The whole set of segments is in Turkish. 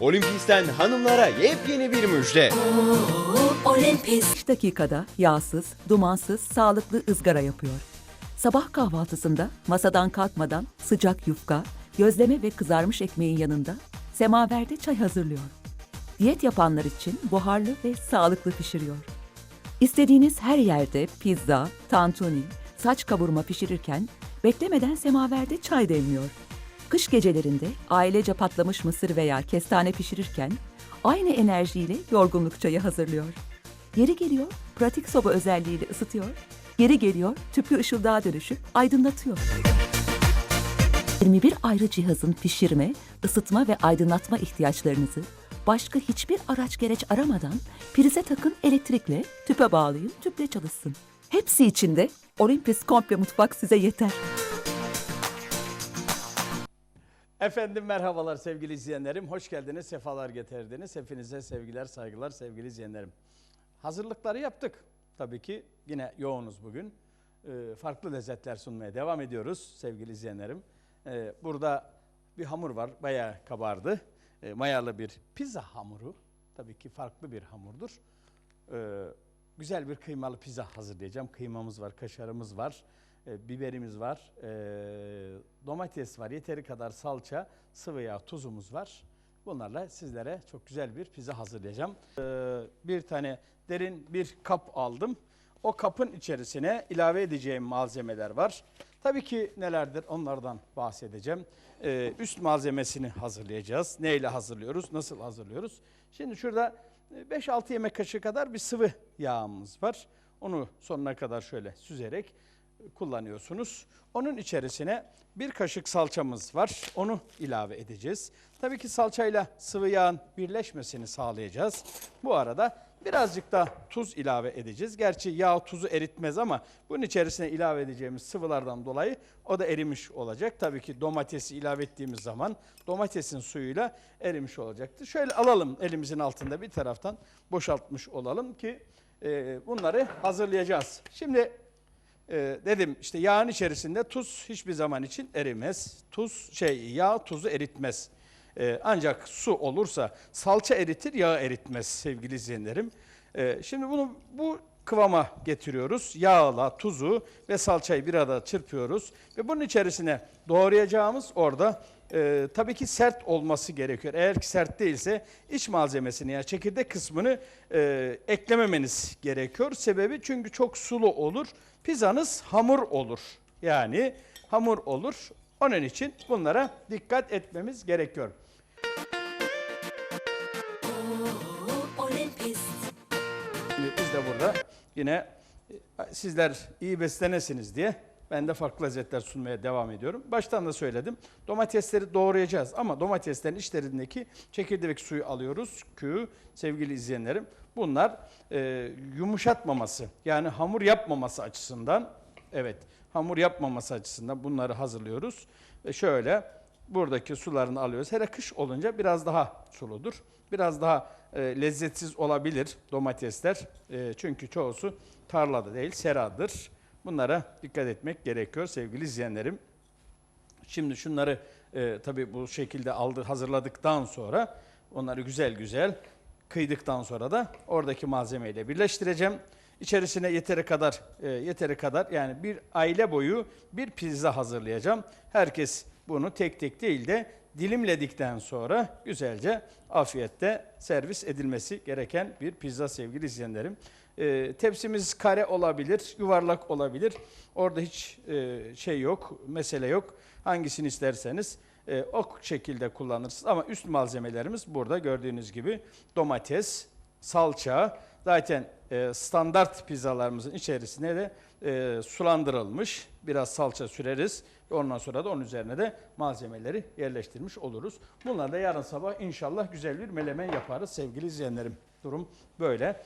Olimpisten hanımlara yepyeni bir müjde. Olympus. 5 dakikada yağsız, dumansız, sağlıklı ızgara yapıyor. Sabah kahvaltısında masadan kalkmadan sıcak yufka, gözleme ve kızarmış ekmeğin yanında semaverde çay hazırlıyor. Diyet yapanlar için buharlı ve sağlıklı pişiriyor. İstediğiniz her yerde pizza, tantuni, saç kavurma pişirirken beklemeden semaverde çay demliyor. Kış gecelerinde ailece patlamış mısır veya kestane pişirirken aynı enerjiyle yorgunluk çayı hazırlıyor. Yeri geliyor, pratik soba özelliğiyle ısıtıyor. Yeri geliyor, tüplü ışıldığa dönüşüp aydınlatıyor. 21 ayrı cihazın pişirme, ısıtma ve aydınlatma ihtiyaçlarınızı başka hiçbir araç gereç aramadan prize takın elektrikle, tüpe bağlayın, tüple çalışsın. Hepsi içinde Olympus Komple Mutfak size yeter. Efendim merhabalar sevgili izleyenlerim. Hoş geldiniz, sefalar getirdiniz. Hepinize sevgiler, saygılar sevgili izleyenlerim. Hazırlıkları yaptık. Tabii ki yine yoğunuz bugün. Ee, farklı lezzetler sunmaya devam ediyoruz sevgili izleyenlerim. Ee, burada bir hamur var, bayağı kabardı. Ee, mayalı bir pizza hamuru. Tabii ki farklı bir hamurdur. Ee, güzel bir kıymalı pizza hazırlayacağım. Kıymamız var, kaşarımız var, e, biberimiz var, e, domates var, yeteri kadar salça, sıvı yağ, tuzumuz var. Bunlarla sizlere çok güzel bir pizza hazırlayacağım. Ee, bir tane derin bir kap aldım. O kapın içerisine ilave edeceğim malzemeler var. Tabii ki nelerdir onlardan bahsedeceğim. Ee, üst malzemesini hazırlayacağız. Neyle hazırlıyoruz, nasıl hazırlıyoruz? Şimdi şurada e, 5-6 yemek kaşığı kadar bir sıvı yağımız var. Onu sonuna kadar şöyle süzerek e, kullanıyorsunuz. Onun içerisine bir kaşık salçamız var. Onu ilave edeceğiz. Tabii ki salçayla sıvı yağın birleşmesini sağlayacağız. Bu arada birazcık da tuz ilave edeceğiz. Gerçi yağ tuzu eritmez ama bunun içerisine ilave edeceğimiz sıvılardan dolayı o da erimiş olacak. Tabii ki domatesi ilave ettiğimiz zaman domatesin suyuyla erimiş olacaktır. Şöyle alalım elimizin altında bir taraftan boşaltmış olalım ki e, bunları hazırlayacağız. Şimdi ee, dedim işte yağın içerisinde tuz hiçbir zaman için erimez. Tuz şey yağ tuzu eritmez. Ee, ancak su olursa salça eritir, yağ eritmez sevgili izleyenlerim. Ee, şimdi bunu bu kıvama getiriyoruz. Yağla, tuzu ve salçayı bir arada çırpıyoruz ve bunun içerisine doğrayacağımız orada e, tabii ki sert olması gerekiyor. Eğer ki sert değilse iç malzemesini yani çekirdek kısmını e, eklememeniz gerekiyor. Sebebi çünkü çok sulu olur. Pizzanız hamur olur. Yani hamur olur. Onun için bunlara dikkat etmemiz gerekiyor. Şimdi biz de burada yine e, sizler iyi beslenesiniz diye ben de farklı lezzetler sunmaya devam ediyorum. Baştan da söyledim. Domatesleri doğrayacağız ama domateslerin içlerindeki çekirdek suyu alıyoruz. Kü sevgili izleyenlerim. Bunlar e, yumuşatmaması yani hamur yapmaması açısından evet hamur yapmaması açısından bunları hazırlıyoruz. Ve şöyle buradaki sularını alıyoruz. Hele kış olunca biraz daha suludur. Biraz daha e, lezzetsiz olabilir domatesler. E, çünkü çoğusu tarlada değil, seradır. Bunlara dikkat etmek gerekiyor sevgili izleyenlerim. Şimdi şunları e, tabii bu şekilde aldı, hazırladıktan sonra onları güzel güzel kıydıktan sonra da oradaki malzemeyle birleştireceğim. İçerisine yeteri kadar e, yeteri kadar yani bir aile boyu bir pizza hazırlayacağım. Herkes bunu tek tek değil de dilimledikten sonra güzelce afiyette servis edilmesi gereken bir pizza sevgili izleyenlerim. E, tepsimiz kare olabilir, yuvarlak olabilir. Orada hiç e, şey yok, mesele yok. Hangisini isterseniz e, o şekilde kullanırsınız. Ama üst malzemelerimiz burada gördüğünüz gibi domates, salça, zaten e, standart pizzalarımızın içerisine de e, sulandırılmış. Biraz salça süreriz. Ondan sonra da onun üzerine de malzemeleri yerleştirmiş oluruz. Bunlar da yarın sabah inşallah güzel bir melemen yaparız sevgili izleyenlerim. Durum böyle.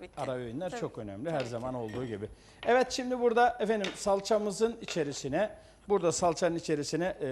Tabii ki. Ara öğünler Tabii, çok önemli her tabii ki. zaman olduğu gibi. Evet şimdi burada efendim salçamızın içerisine burada salçanın içerisine e,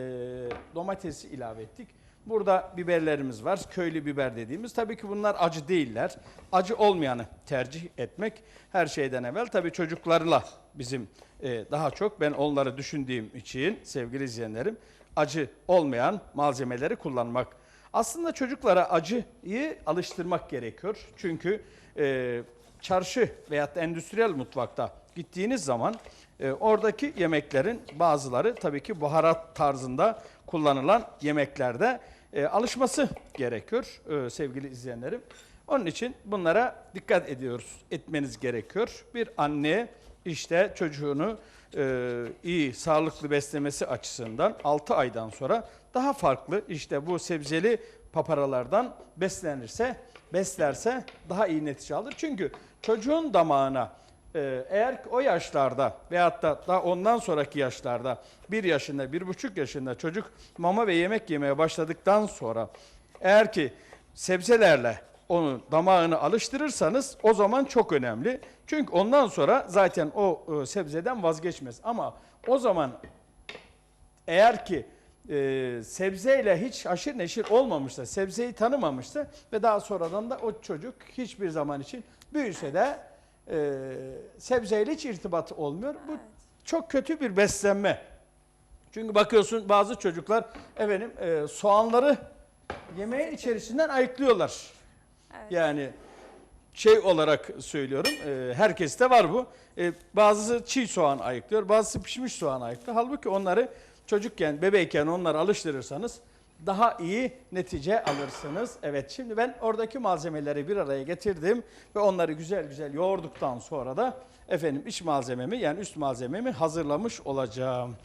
domatesi ilave ettik. Burada biberlerimiz var. Köylü biber dediğimiz. Tabii ki bunlar acı değiller. Acı olmayanı tercih etmek her şeyden evvel. Tabii çocuklarla bizim e, daha çok ben onları düşündüğüm için sevgili izleyenlerim acı olmayan malzemeleri kullanmak. Aslında çocuklara acıyı alıştırmak gerekiyor. Çünkü e, çarşı veyahut da endüstriyel mutfakta gittiğiniz zaman e, oradaki yemeklerin bazıları tabii ki baharat tarzında kullanılan yemeklerde e, alışması gerekiyor e, sevgili izleyenlerim. Onun için bunlara dikkat ediyoruz, etmeniz gerekiyor. Bir anne işte çocuğunu e, iyi, sağlıklı beslemesi açısından 6 aydan sonra daha farklı işte bu sebzeli paparalardan beslenirse, beslerse daha iyi netice alır. Çünkü çocuğun damağına e, eğer o yaşlarda veyahut da daha ondan sonraki yaşlarda bir yaşında, bir buçuk yaşında çocuk mama ve yemek yemeye başladıktan sonra eğer ki sebzelerle onu damağını alıştırırsanız o zaman çok önemli. Çünkü ondan sonra zaten o e, sebzeden vazgeçmez. Ama o zaman eğer ki e, sebzeyle hiç aşırı neşir olmamışsa, sebzeyi tanımamışsa ve daha sonradan da o çocuk hiçbir zaman için büyüse de e, sebzeyle hiç irtibat olmuyor. Bu çok kötü bir beslenme. Çünkü bakıyorsun bazı çocuklar efendim e, soğanları yemeğin içerisinden ayıklıyorlar. Evet. Yani şey olarak söylüyorum, e, herkeste var bu. E, bazısı çiğ soğan ayıklıyor, bazısı pişmiş soğan ayıklıyor. Halbuki onları çocukken, bebeyken onları alıştırırsanız daha iyi netice alırsınız. Evet şimdi ben oradaki malzemeleri bir araya getirdim ve onları güzel güzel yoğurduktan sonra da efendim iç malzememi yani üst malzememi hazırlamış olacağım.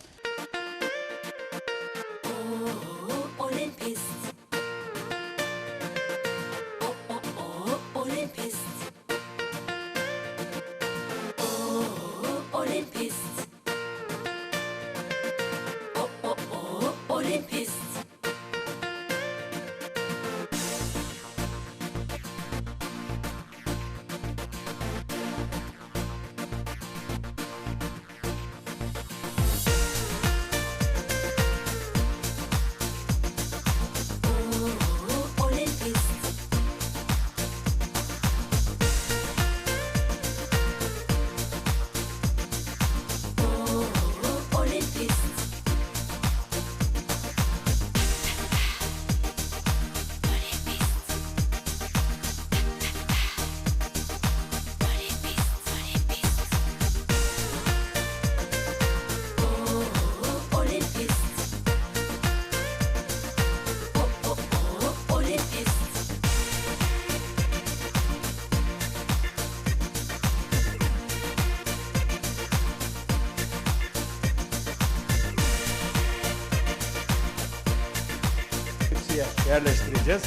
Yerleştireceğiz.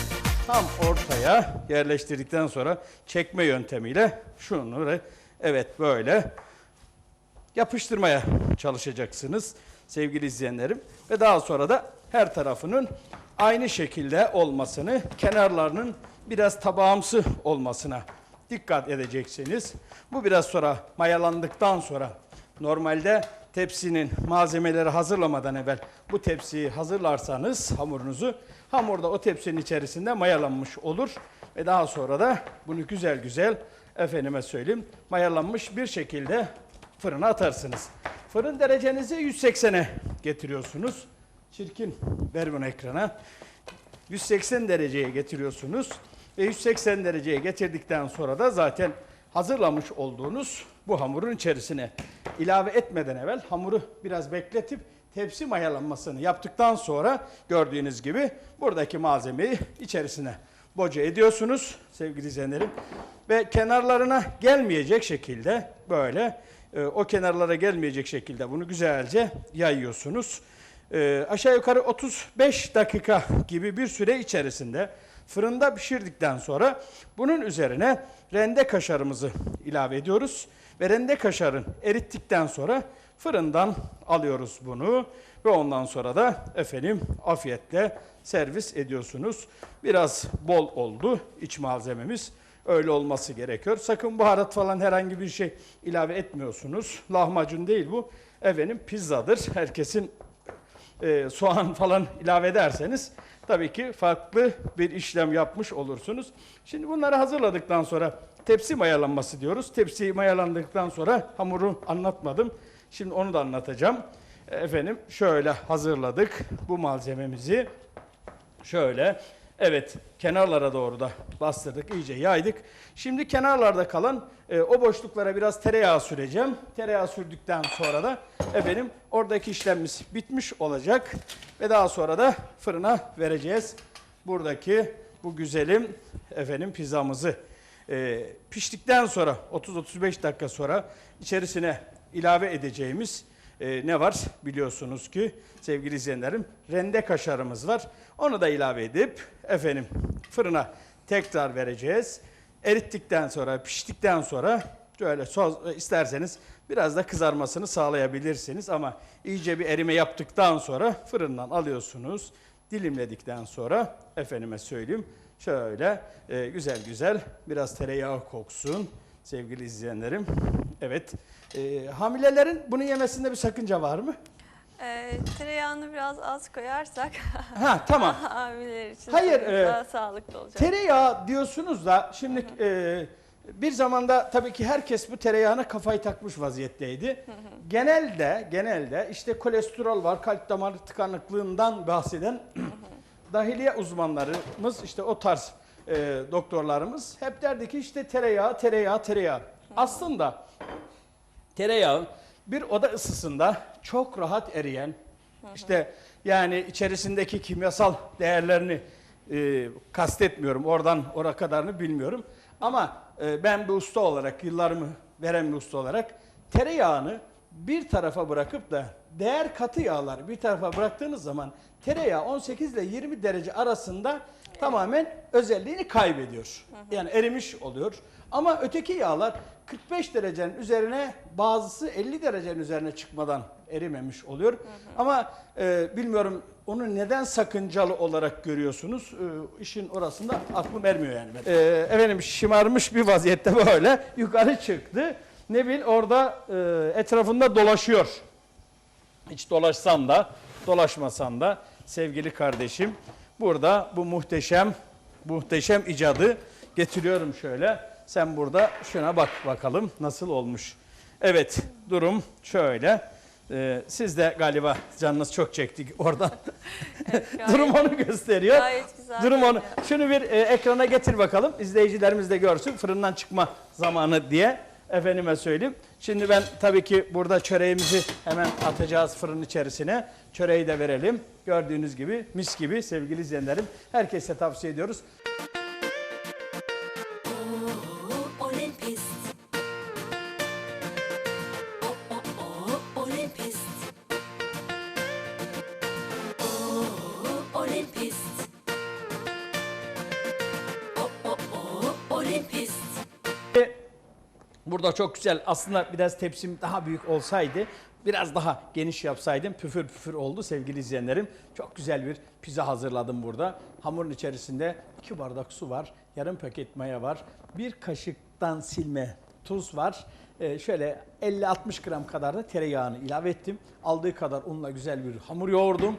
Tam ortaya yerleştirdikten sonra çekme yöntemiyle şunu evet böyle yapıştırmaya çalışacaksınız sevgili izleyenlerim. Ve daha sonra da her tarafının aynı şekilde olmasını, kenarlarının biraz tabağımsı olmasına dikkat edeceksiniz. Bu biraz sonra mayalandıktan sonra normalde tepsinin malzemeleri hazırlamadan evvel bu tepsiyi hazırlarsanız hamurunuzu hamurda o tepsinin içerisinde mayalanmış olur ve daha sonra da bunu güzel güzel efendime söyleyeyim mayalanmış bir şekilde fırına atarsınız. Fırın derecenizi 180'e getiriyorsunuz. Çirkin ver bunu ekrana. 180 dereceye getiriyorsunuz ve 180 dereceye getirdikten sonra da zaten hazırlamış olduğunuz bu hamurun içerisine ilave etmeden evvel hamuru biraz bekletip tepsi mayalanmasını yaptıktan sonra gördüğünüz gibi buradaki malzemeyi içerisine boca ediyorsunuz sevgili izleyenlerim ve kenarlarına gelmeyecek şekilde böyle e, o kenarlara gelmeyecek şekilde bunu güzelce yayıyorsunuz. E, aşağı yukarı 35 dakika gibi bir süre içerisinde fırında pişirdikten sonra bunun üzerine rende kaşarımızı ilave ediyoruz. Ve rende kaşarın erittikten sonra fırından alıyoruz bunu ve ondan sonra da efendim afiyetle servis ediyorsunuz. Biraz bol oldu iç malzememiz. Öyle olması gerekiyor. Sakın baharat falan herhangi bir şey ilave etmiyorsunuz. Lahmacun değil bu. Efendim pizzadır. Herkesin e, soğan falan ilave ederseniz tabii ki farklı bir işlem yapmış olursunuz. Şimdi bunları hazırladıktan sonra tepsi mayalanması diyoruz. Tepsi mayalandıktan sonra hamuru anlatmadım. Şimdi onu da anlatacağım. Efendim şöyle hazırladık bu malzememizi. Şöyle. Evet kenarlara doğru da bastırdık iyice yaydık. Şimdi kenarlarda kalan e, o boşluklara biraz tereyağı süreceğim. Tereyağı sürdükten sonra da efendim oradaki işlemimiz bitmiş olacak. Ve daha sonra da fırına vereceğiz. Buradaki bu güzelim efendim pizzamızı e, piştikten sonra 30-35 dakika sonra içerisine ilave edeceğimiz e, ne var biliyorsunuz ki sevgili izleyenlerim rende kaşarımız var. Onu da ilave edip efendim fırına tekrar vereceğiz. Erittikten sonra piştikten sonra şöyle soz, e, isterseniz biraz da kızarmasını sağlayabilirsiniz ama iyice bir erime yaptıktan sonra fırından alıyorsunuz. Dilimledikten sonra efendime söyleyeyim şöyle e, güzel güzel biraz tereyağı koksun sevgili izleyenlerim. Evet e, hamilelerin bunu yemesinde bir sakınca var mı? Ee, tereyağını biraz az koyarsak Ha tamam. hamileler için Hayır, e, daha sağlıklı olacak. Tereyağı diyorsunuz da şimdi e, bir zamanda tabii ki herkes bu tereyağına kafayı takmış vaziyetteydi. Genelde genelde işte kolesterol var, kalp damar tıkanıklığından bahseden dahiliye uzmanlarımız işte o tarz e, doktorlarımız hep derdi ki işte tereyağı, tereyağı, tereyağı. Aslında tereyağı bir oda ısısında çok rahat eriyen işte yani içerisindeki kimyasal değerlerini e, kastetmiyorum. Oradan oraya kadarını bilmiyorum. Ama e, ben bir usta olarak yıllarımı veren bir usta olarak tereyağını bir tarafa bırakıp da değer katı yağları bir tarafa bıraktığınız zaman tereyağı 18 ile 20 derece arasında tamamen özelliğini kaybediyor. Yani erimiş oluyor. Ama öteki yağlar 45 derecenin üzerine bazısı 50 derecenin üzerine çıkmadan erimemiş oluyor. Ama e, bilmiyorum onu neden sakıncalı olarak görüyorsunuz? E, işin orasında aklım ermiyor yani. Ben. E, efendim şımarmış bir vaziyette böyle yukarı çıktı. Ne bil orada e, etrafında dolaşıyor. Hiç dolaşsan da dolaşmasan da sevgili kardeşim burada bu muhteşem muhteşem icadı getiriyorum şöyle. Sen burada şuna bak bakalım nasıl olmuş. Evet durum şöyle. Ee, siz de galiba canınız çok çekti oradan. Evet, durum onu gösteriyor. Gayet güzel Durum onu. Şunu bir e, ekrana getir bakalım. İzleyicilerimiz de görsün fırından çıkma zamanı diye. Efendime söyleyeyim. Şimdi ben tabii ki burada çöreğimizi hemen atacağız fırın içerisine. Çöreği de verelim. Gördüğünüz gibi mis gibi sevgili izleyenlerim. Herkese tavsiye ediyoruz. Burada çok güzel aslında biraz tepsim daha büyük olsaydı biraz daha geniş yapsaydım püfür püfür oldu sevgili izleyenlerim. Çok güzel bir pizza hazırladım burada. Hamurun içerisinde iki bardak su var, yarım paket maya var, bir kaşıktan silme tuz var. Ee, şöyle 50-60 gram kadar da tereyağını ilave ettim. Aldığı kadar unla güzel bir hamur yoğurdum.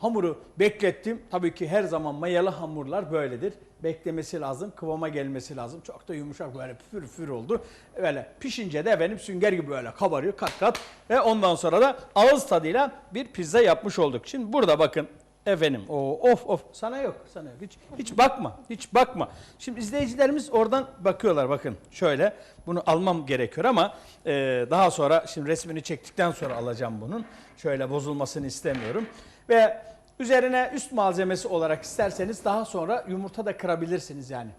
Hamuru beklettim. Tabii ki her zaman mayalı hamurlar böyledir. Beklemesi lazım, kıvama gelmesi lazım. Çok da yumuşak böyle püfür püfür oldu. Böyle pişince de benim sünger gibi böyle kabarıyor kat kat. Ve ondan sonra da ağız tadıyla bir pizza yapmış olduk. Şimdi burada bakın efendim o of of sana yok sana yok. Hiç, hiç bakma hiç bakma. Şimdi izleyicilerimiz oradan bakıyorlar bakın şöyle bunu almam gerekiyor ama e, daha sonra şimdi resmini çektikten sonra alacağım bunun. Şöyle bozulmasını istemiyorum. Ve üzerine üst malzemesi olarak isterseniz daha sonra yumurta da kırabilirsiniz yani.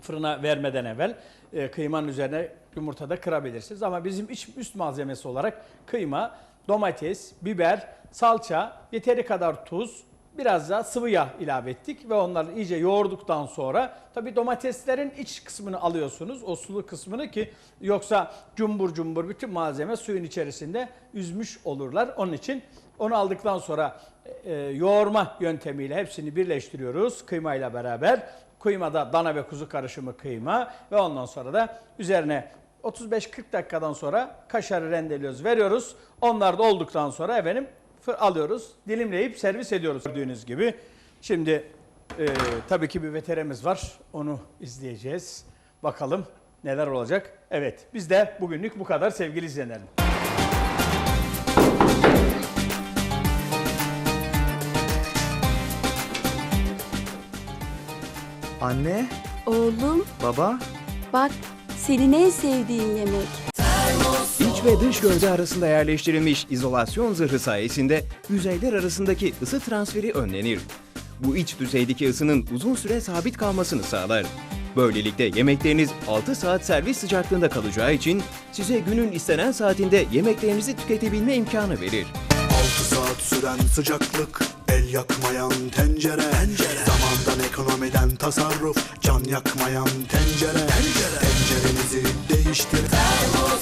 Fırına vermeden evvel e, kıymanın üzerine yumurta da kırabilirsiniz. Ama bizim iç üst malzemesi olarak kıyma, domates, biber, salça, yeteri kadar tuz, biraz da sıvı yağ ilave ettik ve onları iyice yoğurduktan sonra tabi domateslerin iç kısmını alıyorsunuz o sulu kısmını ki yoksa cumbur cumbur bütün malzeme suyun içerisinde üzmüş olurlar. Onun için onu aldıktan sonra e, yoğurma yöntemiyle hepsini birleştiriyoruz kıymayla beraber. Kıymada dana ve kuzu karışımı kıyma ve ondan sonra da üzerine 35-40 dakikadan sonra kaşarı rendeliyoruz, veriyoruz. Onlar da olduktan sonra efendim alıyoruz, dilimleyip servis ediyoruz gördüğünüz gibi. Şimdi e, tabii ki bir veterimiz var, onu izleyeceğiz. Bakalım neler olacak. Evet, biz de bugünlük bu kadar sevgili izleyenlerim. Anne, Oğlum baba, bak senin en sevdiğin yemek. İç ve dış gövde arasında yerleştirilmiş izolasyon zırhı sayesinde yüzeyler arasındaki ısı transferi önlenir. Bu iç düzeydeki ısının uzun süre sabit kalmasını sağlar. Böylelikle yemekleriniz 6 saat servis sıcaklığında kalacağı için size günün istenen saatinde yemeklerinizi tüketebilme imkanı verir. 6 saat süren sıcaklık El yakmayan tencere, tencere. Zamandan ekonomiden tasarruf Can yakmayan tencere, tencere. Tencerenizi değiştir Fermuar